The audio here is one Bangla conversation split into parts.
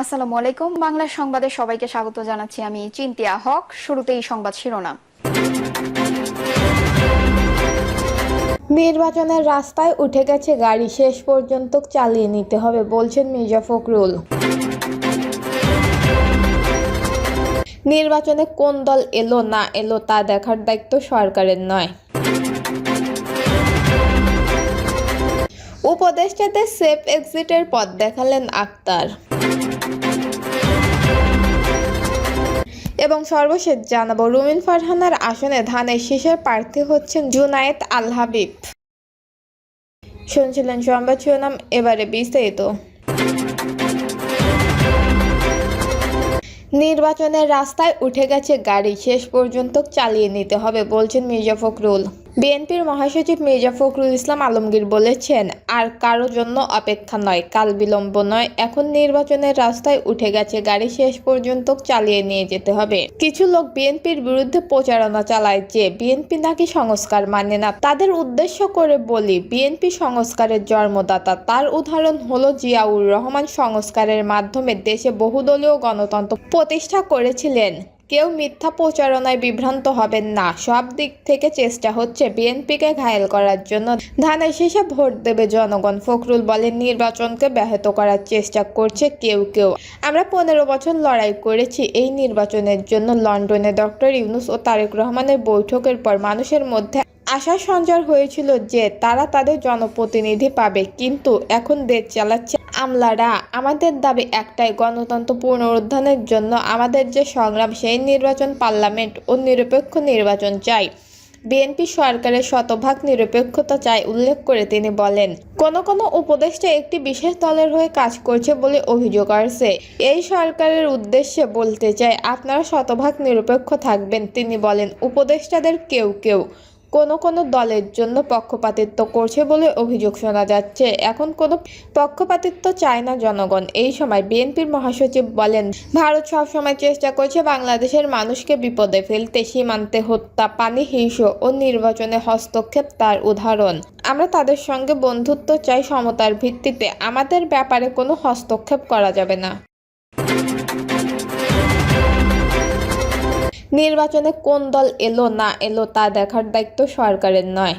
আসসালামু আলাইকুম। বাংলা সংবাদে সবাইকে স্বাগত জানাচ্ছি আমি চিন্তিয়া হক। শুরুতেই সংবাদ শিরোনাম। নির্বাচনের রাস্তায় উঠে গেছে গাড়ি, শেষ পর্যন্ত চালিয়ে নিতে হবে, বলছেন মির্জা ফখরুল। নির্বাচনে কোন দল এলো, না এলো, তা দেখার দায়িত্ব সরকারের নয়। উপদেষ্টাতে সেফ এক্সিটের পথ দেখালেন আক্তার। এবং সর্বশেষ জানাব, রুমিন ফারহানার আসনে ধানের শীষের প্রার্থী হচ্ছেন জুনায়েত আল হাবিব। শুনছিলেন সংবাদ শিরোনাম, এবারে বিস্তারিত। নির্বাচনের রাস্তায় উঠে গেছে গাড়ি, শেষ পর্যন্ত চালিয়ে নিতে হবে, বলছেন মির্জা ফখরুল। বিএনপির মহাসচিব মির্জা ফখরুল ইসলাম আলমগীর বলেছেন, আর কারও জন্য অপেক্ষা নয়, কাল বিলম্ব নয়, এখন নির্বাচনের রাস্তায় উঠে গেছে, গাড়ি শেষ পর্যন্ত চালিয়ে নিয়ে যেতে হবে। কিছু লোক বিএনপির বিরুদ্ধে প্রচারণা চালায় যে বিএনপি নাকি সংস্কার মানে না। তাদের উদ্দেশ্য করে বলি, বিএনপি সংস্কারের জন্মদাতা, তার উদাহরণ হলো জিয়াউর রহমান সংস্কারের মাধ্যমে দেশে বহুদলীয় গণতন্ত্র প্রতিষ্ঠা করেছিলেন। কেউ মিথ্যা প্রচারণায় বিভ্রান্ত হবেন না। সব দিক থেকে চেষ্টা হচ্ছে বিএনপিকে ঘায়েল করার জন্য। ধানের শেষে ভোট দেবে জনগণ। ফখরুল বলেন, নির্বাচনকে ব্যাহত করার চেষ্টা করছে কেউ কেউ। আমরা পনেরো বছর লড়াই করেছি। এই নির্বাচনের জন্য লন্ডনে ডক্টর ইউনুস ও তারেক রহমানের বৈঠকের পর মানুষের মধ্যে আশা সঞ্চার হয়েছিল যে তারা তাদের জনপ্রতিনিধি পাবে, কিন্তু এখন দেশ চালাচ্ছে আমলারা। আমাদের দাবি একটাই, গণতন্ত্র পুনরুদ্ধারের জন্য আমাদের যে সংগ্রাম, সেই নির্বাচন পার্লামেন্ট ও নিরপেক্ষ নির্বাচন চাই। বিএনপি সরকারের শতভাগ নিরপেক্ষতা চাই উল্লেখ করে তিনি বলেন, কোন কোন উপদেষ্টা একটি বিশেষ দলের হয়ে কাজ করছে বলে অভিযোগ আসছে। এই সরকারের উদ্দেশ্যে বলতে চাই, আপনারা শতভাগ নিরপেক্ষ থাকবেন তিনি বলেন। উপদেষ্টাদের কেউ কেউ কোনো কোনো দলের জন্য পক্ষপাতিত্ব করছে বলে অভিযোগ শোনা যাচ্ছে। এখন কোনো পক্ষপাতিত্ব চায় না জনগণ। এই সময় বিএনপির মহাসচিব বলেন, ভারত সবসময় চেষ্টা করছে বাংলাদেশের মানুষকে বিপদে ফেলতে, সীমান্তে হত্যা, পানি হিংস ও নির্বাচনে হস্তক্ষেপ তার উদাহরণ। আমরা তাদের সঙ্গে বন্ধুত্ব চাই সমতার ভিত্তিতে। আমাদের ব্যাপারে কোনো হস্তক্ষেপ করা যাবে না। নির্বাচনে কোন দল এলো না এলো তা দেখার দায়িত্ব সরকারের নয়।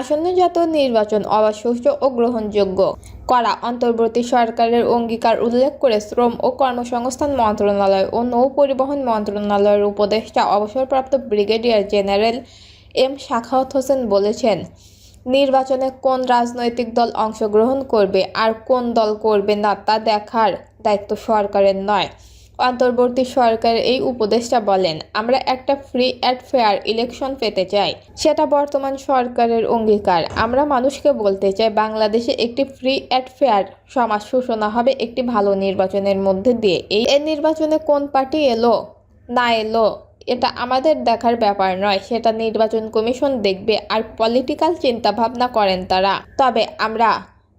আসন্ন জাতীয় নির্বাচন অবাধ ও গ্রহণযোগ্য করা অন্তর্বর্তী সরকারের অঙ্গীকার উল্লেখ করে শ্রম ও কর্মসংস্থান মন্ত্রণালয় ও নৌ পরিবহন মন্ত্রণালয়ের উপদেষ্টা অবসরপ্রাপ্ত brigadier general M Shakhawat Hossain বলেছেন, নির্বাচনে কোন রাজনৈতিক দল অংশগ্রহণ করবে আর কোন দল করবে না তা দেখার দায়িত্ব সরকারের নয়। অন্তর্বর্তী সরকারের এই উপদেষ্টা বলেন, আমরা একটা ফ্রি অ্যান্ড ফেয়ার ইলেকশন পেতে চাই। সেটা বর্তমান সরকারের অঙ্গীকার। আমরা মানুষকে বলতে চাই, বাংলাদেশে একটি ফ্রি অ্যান্ড ফেয়ার সমাজ সূচনা হবে একটি ভালো নির্বাচনের মধ্যে দিয়ে। এই এই নির্বাচনে কোন পার্টি এলো, না এলো, এটা আমাদের দেখার ব্যাপার নয়। সেটা নির্বাচন কমিশন দেখবে আর পলিটিক্যাল চিন্তাভাবনা করেন তারা। তবে আমরা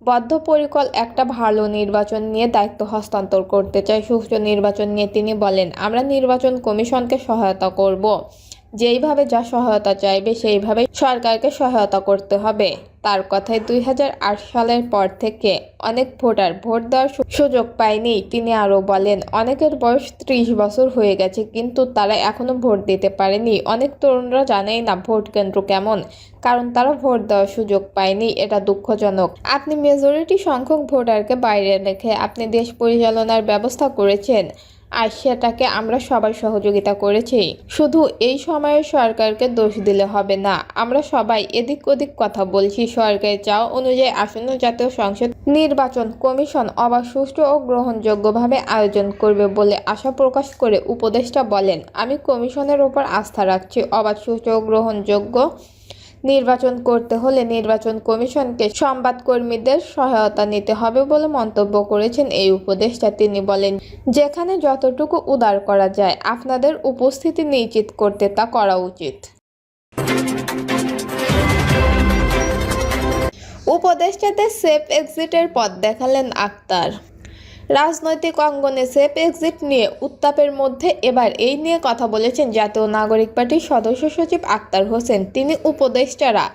বদ্ধপরিকর একটা ভালো নির্বাচন নিয়ে দায়িত্ব হস্তান্তর করতে চাই সুষ্ঠু নির্বাচন নিয়ে তিনি বলেন, আমরা নির্বাচন কমিশনকে সহায়তা করব। যেইভাবে যা সহায়তা চাইবে সেইভাবে সরকারকে সহায়তা করতে হবে। তার কথায় দুই হাজার আট সালের পর থেকে অনেক ভোটার ভোট দেওয়ার সুযোগ পায়নি। তিনি আরও বলেন, অনেকের বয়স ত্রিশ বছর হয়ে গেছে, কিন্তু তারা এখনও ভোট দিতে পারেনি। অনেক তরুণরা জানেই না ভোট কেন্দ্র কেমন, কারণ তারা ভোট দেওয়ার সুযোগ পায়নি। এটা দুঃখজনক। আপনি মেজরিটি সংখ্যক ভোটারকে বাইরে রেখে আপনি দেশ পরিচালনার ব্যবস্থা করেছেন। আর সেটাকে আমরা সবাই সহযোগিতা করেছি। শুধু এই সময়ে সরকারকে দোষ দিলে হবে না। আমরা সবাই এদিক ওদিক কথা বলছি। সরকারের চাও অনুযায়ী আসন্ন জাতীয় সংসদ নির্বাচন কমিশন অবাধ সুষ্ঠু ও গ্রহণযোগ্যভাবে আয়োজন করবে বলে আশা প্রকাশ করে উপদেষ্টা বলেন। আমি কমিশনের ওপর আস্থা রাখছি। অবাধ সুষ্ঠু ও গ্রহণযোগ্য নির্বাচন করতে হলে নির্বাচন কমিশনকে সংবাদকর্মীদের সহায়তা নিতে হবে বলে মন্তব্য করেছেন এই উপদেষ্টা। তিনি বলেন, যেখানে যতটুকু উদার করা যায়, আপনাদের উপস্থিতি নিশ্চিত করতে তা করা উচিত। উপদেষ্টাতে সেফ এক্সিটের পথ দেখালেন আক্তার। রাজনৈতিক অঙ্গনে সেফ এক্সিট নিয়ে উত্তাপের মধ্যে এবার এই নিয়ে কথা বলেছেন জাতীয় নাগরিক পার্টির সদস্য সচিব আক্তার হোসেন। তিনি উপদেষ্টারা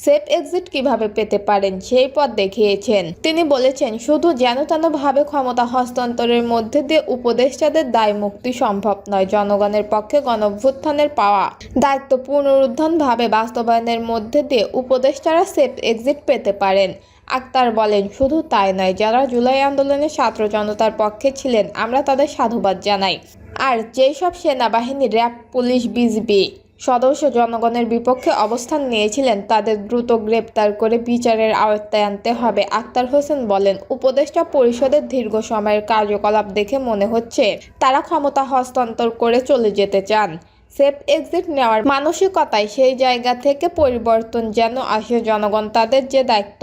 সেফ এক্সিট কীভাবে পেতে পারেন সেই পথ দেখিয়েছেন। তিনি বলেছেন, শুধু যেন তেনভাবে ক্ষমতা হস্তান্তরের মধ্যে দিয়ে উপদেষ্টাদের দায় মুক্তি সম্ভব নয়, জনগণের পক্ষে গণভ্যুত্থানের পাওয়া দায়িত্ব পুনরুদ্ধানভাবে বাস্তবায়নের মধ্যে দিয়ে উপদেষ্টারা সেফ এক্সিট পেতে পারেন। আক্তার বলেন, শুধু তাই নয়, যারা জুলাই আন্দোলনে ছাত্র জনতার পক্ষে ছিলেন, আমরা তাদের সাধুবাদ জানাই। আর যেই সব সেনাবাহিনী র্যাব, পুলিশ বিজিবি সদস্য জনগণের বিপক্ষে অবস্থান নিয়েছিলেন, তাদের দ্রুত গ্রেপ্তার করে বিচারের আওতায় আনতে হবে। আক্তার হোসেন বলেন, উপদেষ্টা পরিষদের দীর্ঘ সময়ের কার্যকলাপ দেখে মনে হচ্ছে, তারা ক্ষমতা হস্তান্তর করে চলে যেতে চান। সেফ এক্সিট নেওয়ার মানসিকতায় সেই জায়গা থেকে পরিবর্তন যেন আসে জনগণ তাদের যে দায়িত্ব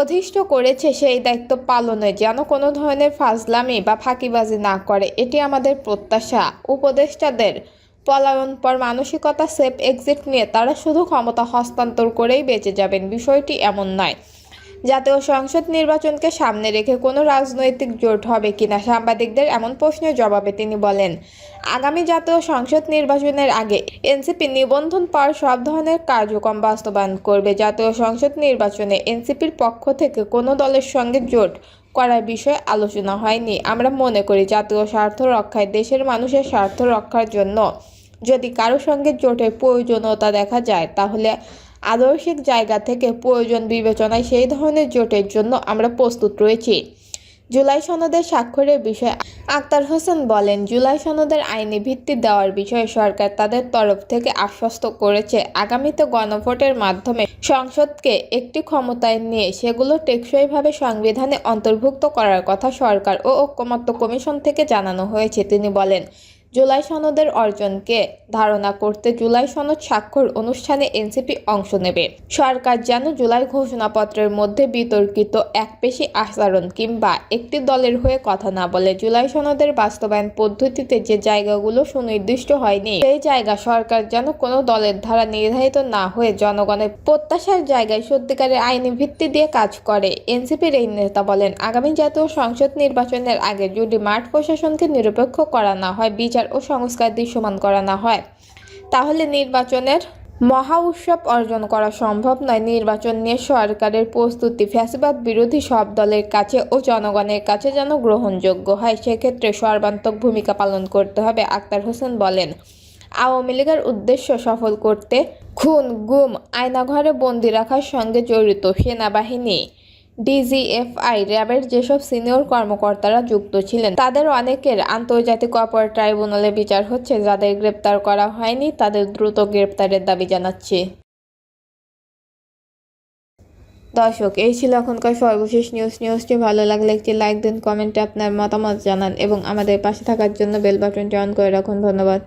অধিষ্ঠ করেছে সেই দায়িত্ব পালনে যেন কোনো ধরনের ফাজলামি বা ফাঁকিবাজি না করে, এটি আমাদের প্রত্যাশা। উপদেষ্টাদের পলায়ন পর মানসিকতা সেফ এক্সিট নিয়ে তারা শুধু ক্ষমতা হস্তান্তর করেই বেঁচে যাবেন, বিষয়টি এমন নয়। জাতীয় সংসদ নির্বাচনকে সামনে রেখে কোনো রাজনৈতিক জোট হবে কিনা সাংবাদিকদের এমন প্রশ্নের জবাবে তিনি বলেন, আগামী জাতীয় সংসদ নির্বাচনের আগে এনসিপি নিবন্ধন পাওয়ার সব ধরনের কার্যক্রম বাস্তবায়ন করবে। জাতীয় সংসদ নির্বাচনে এনসিপির পক্ষ থেকে কোনো দলের সঙ্গে জোট করার বিষয়ে আলোচনা হয়নি। আমরা মনে করি জাতীয় স্বার্থ রক্ষায় দেশের মানুষের স্বার্থ রক্ষার জন্য যদি কারও সঙ্গে জোটের প্রয়োজনীয়তা দেখা যায়, তাহলে আদর্শিক জায়গা থেকে প্রয়োজন বিবেচনায় সেই ধরনের জোটের জন্য আমরা প্রস্তুত রয়েছি। জুলাই সনদের স্বাক্ষরের বিষয়ে আক্তার হোসেন বলেন, জুলাই সনদের আইনি ভিত্তি দেওয়ার বিষয়ে সরকার তাদের তরফ থেকে আশ্বস্ত করেছে। আগামীতে গণভোটের মাধ্যমে সংসদকে একটি ক্ষমতায় নিয়ে সেগুলো টেকসইভাবে সংবিধানে অন্তর্ভুক্ত করার কথা সরকার ও ঐক্যমত্য কমিশন থেকে জানানো হয়েছে, তিনি বলেন। জুলাই সনদের অর্জনকে ধারণা করতে জুলাই সনদ স্বাক্ষর অনুষ্ঠানে এনসিপি অংশ নেবে। সরকার যেন জুলাই ঘোষণাপত্রের মধ্যে বিতর্কিত একপেশি আচরণ কিংবা একটি দলের হয়ে কথা না বলে জুলাই সনদের বাস্তবায়ন পদ্ধতিতে যে জায়গাগুলো সুনির্দিষ্ট হয়নি, সেই জায়গা সরকার যেন কোনো দলের দ্বারা নির্ধারিত না হয়ে জনগণের প্রত্যাশার জায়গায় সত্যিকারের আইনি ভিত্তি দিয়ে কাজ করে, এনসিপির এই নেতা বলেন, আগামী জাতীয় সংসদ নির্বাচনের আগে যদি মাঠ প্রশাসনকে নিরপেক্ষ করা না হয় বিচার ও সংস্কার দৃশ্যমান করা না হয়। তাহলে নির্বাচনের মহা উৎসব অর্জন করা সম্ভব নয়। নির্বাচন নিয়ে সরকারের প্রস্তুতি ফ্যাসিবাদ বিরোধী সব দলের কাছে ও জনগণের কাছে যেন গ্রহণযোগ্য হয়, সেক্ষেত্রে সর্বান্তক ভূমিকা পালন করতে হবে, আক্তার হোসেন বলেন। আওয়ামী লীগের উদ্দেশ্য সফল করতে খুন, গুম আয়নাঘরে বন্দি রাখার সঙ্গে জড়িত সেনাবাহিনী। ডিজিএফআই, র্যাবের যেসব সিনিয়র কর্মকর্তারা যুক্ত ছিলেন, তাদের অনেকের আন্তর্জাতিক অপরাধ ট্রাইব্যুনালে বিচার হচ্ছে, যাদের গ্রেপ্তার করা হয়নি, তাদের দ্রুত গ্রেপ্তারের দাবি জানাচ্ছে। দর্শক, এই ছিল এখনকার সর্বশেষ নিউজ নিউজটি ভালো লাগলে একটি লাইক দিন কমেন্টে আপনার মতামত জানান এবং আমাদের পাশে থাকার জন্য বেল বাটনটি অন করে রাখুন। ধন্যবাদ।